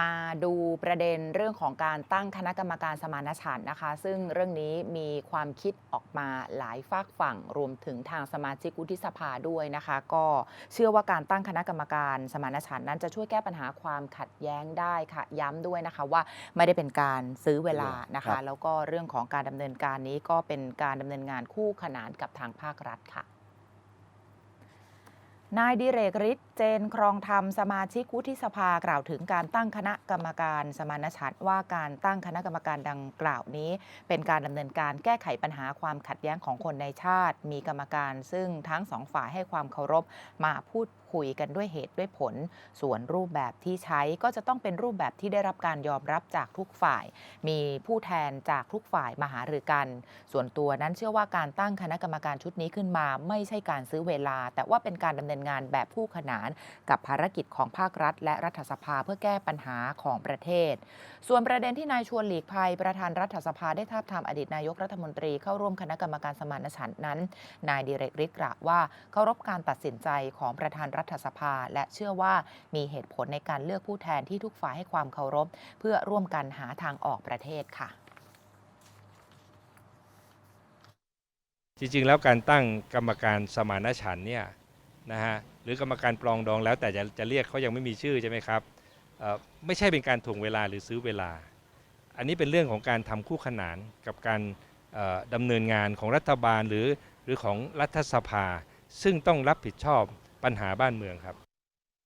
มาดูประเด็นเรื่องของการตั้งคณะกรรมการสมานฉันท์นะคะ ซึ่งเรื่องนี้มีความคิดออกมาหลายฝากฝั่งรวมถึงทางสมาชิกวุฒิสภาด้วยนะคะ ก็เชื่อว่าการตั้งคณะกรรมการสมานฉันท์นั้นจะช่วยแก้ปัญหาความขัดแย้งได้ค่ะ ย้ำด้วยนะคะว่าไม่ได้เป็นการซื้อเวลานะครัคะ บ แล้วก็เรื่องของการดำเนินการนี้ก็เป็นการดำเนินงานคู่ขนานกับทางภาครัฐค่ะ นายดิเรกฤทธิ์ เจนครองธรรมสมาชิกวุฒิสภากล่าวถึงการตั้งคณะกรรมการสมานฉันท์ว่าการตั้งคณะกรรมการดังกล่าวนี้ เป็นการดำเนินการแก้ไขปัญหาความขัดแย้งของคนในชาติ มีกรรมการซึ่งทั้งสองฝ่ายให้ความเคารพมาพูดคุยกันด้วยเหตุด้วยผล ส่วนรูปแบบที่ใช้ก็จะต้องเป็นรูปแบบที่ได้รับการยอมรับจากทุกฝ่าย มีผู้แทนจากทุกฝ่ายมาหารือกัน ส่วนตัวนั้นเชื่อว่าการตั้งคณะกรรมการชุดนี้ขึ้นมา ไม่ใช่การซื้อเวลา แต่ว่าเป็นการดำเนินงานแบบคู่ขนานกับภารกิจของภาครัฐ และรัฐสภาเพื่อแก้ปัญหาของประเทศ ส่วนประเด็นที่นายชวนหลีกภัยประธานรัฐสภาได้ทาบทามอดีตนายกรัฐมนตรีเข้าร่วมคณะกรรมการสมานฉันท์นั้น นายดิเรกฤทธิ์กล่าวว่าเคารพการตัดสินใจของประธานรัฐสภา และเชื่อว่ามีเหตุผลในการเลือกผู้แทนที่ทุกฝ่ายให้ความเคารพ เพื่อร่วมกันหาทางออกประเทศค่ะจริงๆ แล้วการตั้งกรรมการสมานฉันท์เนี่ย นะฮะหรือกรรมการปรองดองแล้วแต่จะจะเรียกเขายังไม่มีชื่อใช่ไหมครับไม่ใช่เป็นการถ่วงเวลาหรือซื้อเวลา อันนี้เป็นเรื่องของการทำคู่ขนานกับการเอ่อดำเนินงานของรัฐบาลหรือหรือของรัฐสภา ซึ่งต้องรับผิดชอบปัญหาบ้านเมืองครับ